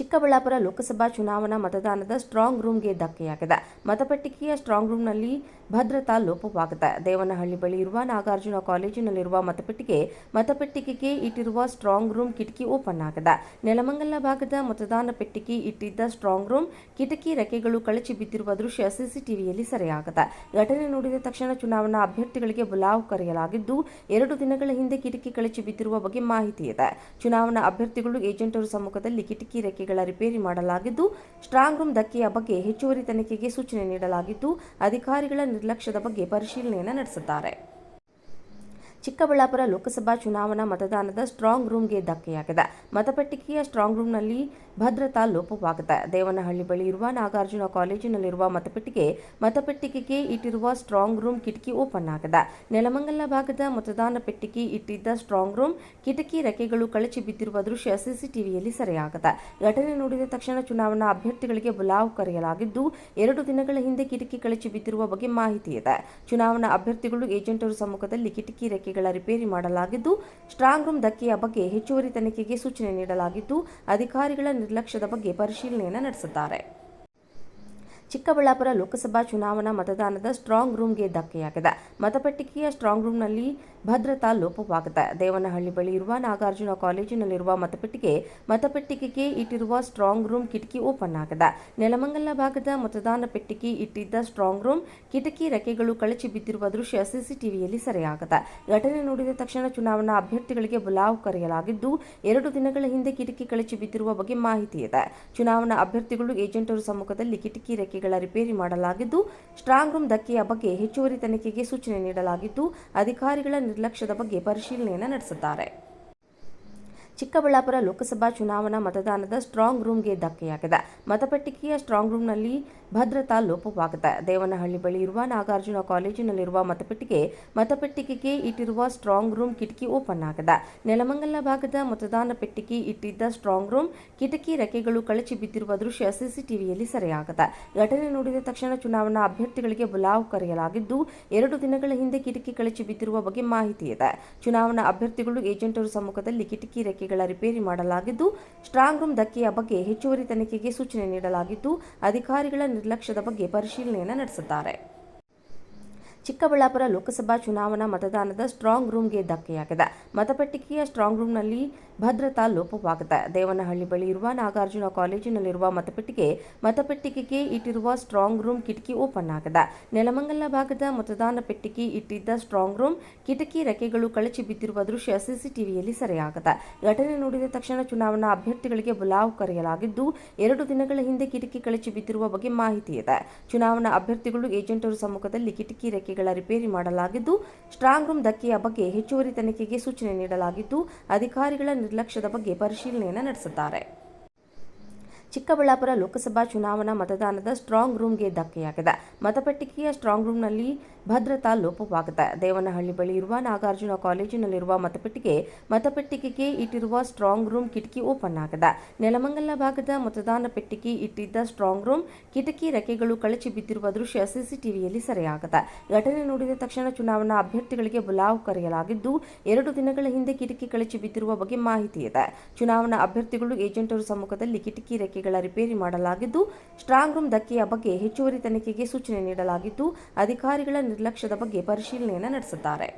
ಚಿಕ್ಕಬಳ್ಳಾಪುರ ಲೋಕಸಭಾ ಚುನಾವಣಾ ಮತದಾನದ ಸ್ಟ್ರಾಂಗ್ ರೂಮ್ಗೆ ಧಕ್ಕೆಯಾಗಿದೆ. ಮತಪೆಟ್ಟಿಗೆಯ ಸ್ಟ್ರಾಂಗ್ ರೂಮ್ನಲ್ಲಿ ಭದ್ರತಾ ಲೋಪವಾಗಿದೆ ದೇವನಹಳ್ಳಿ ಬಳಿ ಇರುವ ನಾಗಾರ್ಜುನ ಕಾಲೇಜಿನಲ್ಲಿರುವ ಮತಪೆಟ್ಟಿಗೆ, ಮತಪೆಟ್ಟಿಗೆಗೆ ಇಟ್ಟಿರುವ ಸ್ಟ್ರಾಂಗ್ ರೂಮ್ ಕಿಟಕಿ ಓಪನ್ ಆಗಿದೆ. ನೆಲಮಂಗಲ ಭಾಗದ ಮತದಾನ ಪೆಟ್ಟಿಗೆ ಇಟ್ಟಿದ್ದ ಸ್ಟ್ರಾಂಗ್ ರೂಮ್ ಕಿಟಕಿ ರೆಕ್ಕೆಗಳು ಕಳಚಿ ಬಿದ್ದಿರುವ ದೃಶ್ಯ ಸಿಸಿಟಿವಿಯಲ್ಲಿ ಸೆರೆಯಾಗಿದೆ. ಘಟನೆ ನೋಡಿದ ತಕ್ಷಣ ಚುನಾವಣಾ ಅಭ್ಯರ್ಥಿಗಳಿಗೆ ಬುಲಾವ್ ಕರೆಯಲಾಗಿದ್ದು, ಎರಡು ದಿನಗಳ ಹಿಂದೆ ಕಿಟಕಿ ಕಳಚಿ ಬಿದ್ದಿರುವ ಬಗ್ಗೆ ಮಾಹಿತಿ ಇದೆ. ಚುನಾವಣಾ ಅಭ್ಯರ್ಥಿಗಳು ಏಜೆಂಟರ ಸಮ್ಮುಖದಲ್ಲಿ ಕಿಟಕಿ ರೆಕ್ಕೆಗಳ ರಿಪೇರಿ ಮಾಡಲಾಗಿದ್ದು, ಸ್ಟ್ರಾಂಗ್ ರೂಮ್ ಧಕ್ಕೆಯ ಬಗ್ಗೆ ಹೆಚ್ಚುವರಿ ತನಿಖೆಗೆ ಸೂಚನೆ ನೀಡಲಾಗಿದ್ದು, ಅಧಿಕಾರಿಗಳ ನಿರ್ಲಕ್ಷ್ಯದ ಬಗ್ಗೆ ಪರಿಶೀಲನೆಯನ್ನು ನಡೆಸಿದ್ದಾರೆ ಚಿಕ್ಕಬಳ್ಳಾಪುರ ಲೋಕಸಭಾ ಚುನಾವಣಾ ಮತದಾನದ ಸ್ಟ್ರಾಂಗ್ ರೂಮ್ಗೆ ಧಕ್ಕೆಯಾಗಿದೆ. ಮತಪೆಟ್ಟಿಗೆಯ ಸ್ಟ್ರಾಂಗ್ ರೂಮ್ನಲ್ಲಿ ಭದ್ರತಾ ಲೋಪವಾಗಿದೆ. ದೇವನಹಳ್ಳಿ ಬಳಿ ಇರುವ ನಾಗಾರ್ಜುನ ಕಾಲೇಜಿನಲ್ಲಿರುವ ಮತಪೆಟ್ಟಿಗೆ ಮತಪೆಟ್ಟಿಗೆಗೆ ಇಟ್ಟಿರುವ ಸ್ಟ್ರಾಂಗ್ ರೂಮ್ ಕಿಟಕಿ ಓಪನ್ ಆಗಿದೆ. ನೆಲಮಂಗಲ ಭಾಗದ ಮತದಾನ ಪೆಟ್ಟಿಗೆ ಇಟ್ಟಿದ್ದ ಸ್ಟ್ರಾಂಗ್ ರೂಮ್ ಕಿಟಕಿ ರೆಕ್ಕೆಗಳು ಕಳಚಿ ಬಿದ್ದಿರುವ ದೃಶ್ಯ ಸಿಸಿಟಿವಿಯಲ್ಲಿ ಸೆರೆಯಾಗಿದೆ. ಘಟನೆ ನೋಡಿದ ತಕ್ಷಣ ಚುನಾವಣಾ ಅಭ್ಯರ್ಥಿಗಳಿಗೆ ಬುಲಾವ್ ಕರೆಯಲಾಗಿದ್ದು, ಎರಡು ದಿನಗಳ ಹಿಂದೆ ಕಿಟಕಿ ಕಳಚಿ ಬಿದ್ದಿರುವ ಬಗ್ಗೆ ಮಾಹಿತಿ ಇದೆ. ಚುನಾವಣಾ ಅಭ್ಯರ್ಥಿಗಳು ಏಜೆಂಟರು ಸಮ್ಮುಖದಲ್ಲಿ ಕಿಟಕಿ ರೆಕ್ಕೆಗಳ ರಿಪೇರಿ ಮಾಡಲಾಗಿದ್ದು, ಸ್ಟ್ರಾಂಗ್ ರೂಮ್ ಧಕ್ಕೆಯ ಬಗ್ಗೆ ಹೆಚ್ಚುವರಿ ತನಿಖೆಗೆ ಸೂಚನೆ ನೀಡಲಾಗಿದ್ದು, ಅಧಿಕಾರಿಗಳ ನಿರ್ಲಕ್ಷ್ಯದ ಬಗ್ಗೆ ಪರಿಶೀಲನೆಯನ್ನು ನಡೆಸಿದ್ದಾರೆ. ಚಿಕ್ಕಬಳ್ಳಾಪುರ ಲೋಕಸಭಾ ಚುನಾವಣಾ ಮತದಾನದ ಸ್ಟ್ರಾಂಗ್ ರೂಮ್ಗೆ ಧಕ್ಕೆಯಾಗಿದೆ. ಮತಪೆಟ್ಟಿಗೆಯ ಸ್ಟ್ರಾಂಗ್ ರೂಮ್ನಲ್ಲಿ ಭದ್ರತಾ ಲೋಪವಾಗಿದೆ ದೇವನಹಳ್ಳಿ ಬಳಿ ಇರುವ ನಾಗಾರ್ಜುನ ಕಾಲೇಜಿನಲ್ಲಿರುವ ಮತಪೆಟ್ಟಿಗೆ ಮತಪೆಟ್ಟಿಗೆಗೆ ಇಟ್ಟಿರುವ ಸ್ಟ್ರಾಂಗ್ ರೂಮ್ ಕಿಟಕಿ ಓಪನ್ ಆಗಿದೆ. ನೆಲಮಂಗಲ ಭಾಗದ ಮತದಾನ ಪೆಟ್ಟಿಗೆ ಇಟ್ಟಿದ್ದ ಸ್ಟ್ರಾಂಗ್ ರೂಮ್ ಕಿಟಕಿ ರೆಕ್ಕೆಗಳು ಕಳಚಿ ಬಿದ್ದಿರುವ ದೃಶ್ಯ ಸಿಸಿಟಿವಿಯಲ್ಲಿ ಸೆರೆಯಾಗಿದೆ. ಘಟನೆ ನೋಡಿದ ತಕ್ಷಣ ಚುನಾವಣಾ ಅಭ್ಯರ್ಥಿಗಳಿಗೆ ಬುಲಾವ್ ಕರೆಯಲಾಗಿದ್ದು, ಎರಡು ದಿನಗಳ ಹಿಂದೆ ಕಿಟಕಿ ಕಳಚಿ ಬಿದ್ದಿರುವ ಬಗ್ಗೆ ಮಾಹಿತಿ ಇದೆ. ಚುನಾವಣಾ ಅಭ್ಯರ್ಥಿಗಳು, ಏಜೆಂಟರ ಸಮ್ಮುಖದಲ್ಲಿ ಕಿಟಕಿ ರೆಕ್ಕೆಗಳ ರಿಪೇರಿ ಮಾಡಲಾಗಿದ್ದು, ಸ್ಟ್ರಾಂಗ್ ರೂಮ್ ಧಕ್ಕೆಯ ಬಗ್ಗೆ ಹೆಚ್ಚುವರಿ ತನಿಖೆಗೆ ಸೂಚನೆ ನೀಡಲಾಗಿದ್ದು, ಅಧಿಕಾರಿಗಳ ನಿರ್ಲಕ್ಷ್ಯದ ಬಗ್ಗೆ ಪರಿಶೀಲನೆಯನ್ನು ನಡೆಸಿದ್ದಾರೆ. ಚಿಕ್ಕಬಳ್ಳಾಪುರ ಲೋಕಸಭಾ ಚುನಾವಣಾ ಮತದಾನದ ಸ್ಟ್ರಾಂಗ್ ರೂಮ್ಗೆ ಧಕ್ಕೆಯಾಗಿದೆ. ಮತಪೆಟ್ಟಿಗೆಯ ಸ್ಟ್ರಾಂಗ್ ರೂಮ್ನಲ್ಲಿ ಭದ್ರತಾ ಲೋಪವಾಗಿದೆ ದೇವನಹಳ್ಳಿ ಬಳಿ ಇರುವ ನಾಗಾರ್ಜುನ ಕಾಲೇಜಿನಲ್ಲಿರುವ ಮತಪೆಟ್ಟಿಗೆ ಮತಪೆಟ್ಟಿಗೆಗೆ ಇಟ್ಟಿರುವ ಸ್ಟ್ರಾಂಗ್ ರೂಮ್ ಕಿಟಕಿ ಓಪನ್ ಆಗಿದೆ. ನೆಲಮಂಗಲ ಭಾಗದ ಮತದಾನ ಪೆಟ್ಟಿಗೆ ಇಟ್ಟಿದ್ದ ಸ್ಟ್ರಾಂಗ್ ರೂಮ್ ಕಿಟಕಿ ರೆಕ್ಕೆಗಳು ಕಳಚಿ ಬಿದ್ದಿರುವ ದೃಶ್ಯ ಸಿಸಿಟಿವಿಯಲ್ಲಿ ಸೆರೆಯಾಗಿದೆ. ಘಟನೆ ನೋಡಿದ ತಕ್ಷಣ ಚುನಾವಣಾ ಅಭ್ಯರ್ಥಿಗಳಿಗೆ ಬುಲಾವ್ ಕರೆಯಲಾಗಿದ್ದು, ಎರಡು ದಿನಗಳ ಹಿಂದೆ ಕಿಟಕಿ ಕಳಚಿ ಬಿದ್ದಿರುವ ಬಗ್ಗೆ ಮಾಹಿತಿ ಇದೆ. ಚುನಾವಣಾ ಅಭ್ಯರ್ಥಿಗಳು ಏಜೆಂಟರ ಸಮ್ಮುಖದಲ್ಲಿ ಕಿಟಕಿ ರೆಕ್ಕೆಗಳ ರಿಪೇರಿ ಮಾಡಲಾಗಿದ್ದು, ಸ್ಟ್ರಾಂಗ್ ರೂಮ್ ಧಕ್ಕೆಯ ಬಗ್ಗೆ ಹೆಚ್ಚುವರಿ ತನಿಖೆಗೆ ಸೂಚನೆ ನೀಡಲಾಗಿದ್ದು, ಅಧಿಕಾರಿಗಳ ನಿರ್ಲಕ್ಷ್ಯದ ಬಗ್ಗೆ ಪರಿಶೀಲನೆಯನ್ನು ನಡೆಸಿದ್ದಾರೆ ಚಿಕ್ಕಬಳ್ಳಾಪುರ ಲೋಕಸಭಾ ಚುನಾವಣಾ ಮತದಾನದ ಸ್ಟ್ರಾಂಗ್ ರೂಮ್ಗೆ ಧಕ್ಕೆಯಾಗಿದೆ. ಮತಪೆಟ್ಟಿಗೆಯ ಸ್ಟ್ರಾಂಗ್ ರೂಮ್ನಲ್ಲಿ ಭದ್ರತಾ ಲೋಪವಾಗಿದೆ. ದೇವನಹಳ್ಳಿ ಬಳಿ ಇರುವ ನಾಗಾರ್ಜುನ ಕಾಲೇಜಿನಲ್ಲಿರುವ ಮತಪೆಟ್ಟಿಗೆ ಮತಪೆಟ್ಟಿಗೆಗೆ ಇಟ್ಟಿರುವ ಸ್ಟ್ರಾಂಗ್ ರೂಮ್ ಕಿಟಕಿ ಓಪನ್ ಆಗಿದೆ. ನೆಲಮಂಗಲ ಭಾಗದ ಮತದಾನ ಪೆಟ್ಟಿಗೆ ಇಟ್ಟಿದ್ದ ಸ್ಟ್ರಾಂಗ್ ರೂಮ್ ಕಿಟಕಿ ರೆಕ್ಕೆಗಳು ಕಳಚಿ ಬಿದ್ದಿರುವ ದೃಶ್ಯ ಸಿಸಿಟಿವಿಯಲ್ಲಿ ಸೆರೆಯಾಗಿದೆ. ಘಟನೆ ನೋಡಿದ ತಕ್ಷಣ ಚುನಾವಣಾ ಅಭ್ಯರ್ಥಿಗಳಿಗೆ ಬುಲಾವ್ ಕರೆಯಲಾಗಿದ್ದು, ಎರಡು ದಿನಗಳ ಹಿಂದೆ ಕಿಟಕಿ ಕಳಚಿ ಬಿದ್ದಿರುವ ಬಗ್ಗೆ ಮಾಹಿತಿ ಇದೆ. ಚುನಾವಣಾ ಅಭ್ಯರ್ಥಿಗಳು ಏಜೆಂಟರ ಸಮ್ಮುಖದಲ್ಲಿ ಕಿಟಕಿ ರೆಕ್ಕೆಗಳ ರಿಪೇರಿ ಮಾಡಲಾಗಿದ್ದು, ಸ್ಟ್ರಾಂಗ್ ರೂಮ್ ಧಕ್ಕೆಯ ಬಗ್ಗೆ ಹೆಚ್ಚುವರಿ ತನಿಖೆಗೆ ಸೂಚನೆ ನೀಡಲಾಗಿದ್ದು, ಅಧಿಕಾರಿಗಳ ನಿರ್ಲಕ್ಷ್ಯದ ಬಗ್ಗೆ ಪರಿಶೀಲನೆಯನ್ನು ನಡೆಸಿದ್ದಾರೆ. ಚಿಕ್ಕಬಳ್ಳಾಪುರ ಲೋಕಸಭಾ ಚುನಾವಣಾ ಮತದಾನದ ಸ್ಟ್ರಾಂಗ್ ರೂಮ್ಗೆ ಧಕ್ಕೆಯಾಗಿದೆ. ಮತಪೆಟ್ಟಿಗೆಯ ಸ್ಟ್ರಾಂಗ್ ರೂಮ್ನಲ್ಲಿ ಭದ್ರತಾ ಲೋಪವಾಗಿದೆ ದೇವನಹಳ್ಳಿ ಬಳಿ ಇರುವ ನಾಗಾರ್ಜುನ ಕಾಲೇಜಿನಲ್ಲಿರುವ ಮತಪೆಟ್ಟಿಗೆ ಮತಪೆಟ್ಟಿಗೆಗೆ ಇಟ್ಟಿರುವ ಸ್ಟ್ರಾಂಗ್ ರೂಮ್ ಕಿಟಕಿ ಓಪನ್ ಆಗಿದೆ. ನೆಲಮಂಗಲ ಭಾಗದ ಮತದಾನ ಪೆಟ್ಟಿಗೆ ಇಟ್ಟಿದ್ದ ಸ್ಟ್ರಾಂಗ್ ರೂಮ್ ಕಿಟಕಿ ರೆಕ್ಕೆಗಳು ಕಳಚಿ ಬಿದ್ದಿರುವ ದೃಶ್ಯ ಸಿಸಿಟಿವಿಯಲ್ಲಿ ಸೆರೆಯಾಗಿದೆ. ಘಟನೆ ನೋಡಿದ ತಕ್ಷಣ ಚುನಾವಣಾ ಅಭ್ಯರ್ಥಿಗಳಿಗೆ ಬುಲಾವ್ ಕರೆಯಲಾಗಿದ್ದು, ಎರಡು ದಿನಗಳ ಹಿಂದೆ ಕಿಟಕಿ ಕಳಚಿ ಬಿದ್ದಿರುವ ಬಗ್ಗೆ ಮಾಹಿತಿ ಇದೆ. ಚುನಾವಣಾ ಅಭ್ಯರ್ಥಿಗಳು, ಏಜೆಂಟರ ಸಮ್ಮುಖದಲ್ಲಿ ಕಿಟಕಿ ರೆಕ್ಕೆಗಳ ರಿಪೇರಿ ಮಾಡಲಾಗಿದ್ದು, ಸ್ಟ್ರಾಂಗ್ ರೂಮ್ ಧಕ್ಕೆಯ ಬಗ್ಗೆ ಹೆಚ್ಚುವರಿ ತನಿಖೆಗೆ ಸೂಚನೆ ನೀಡಲಾಗಿದ್ದು, ಅಧಿಕಾರಿಗಳ ನಿರ್ಲಕ್ಷ್ಯದ ಬಗ್ಗೆ ಪರಿಶೀಲನೆಯನ್ನು ನಡೆಸಿದ್ದಾರೆ.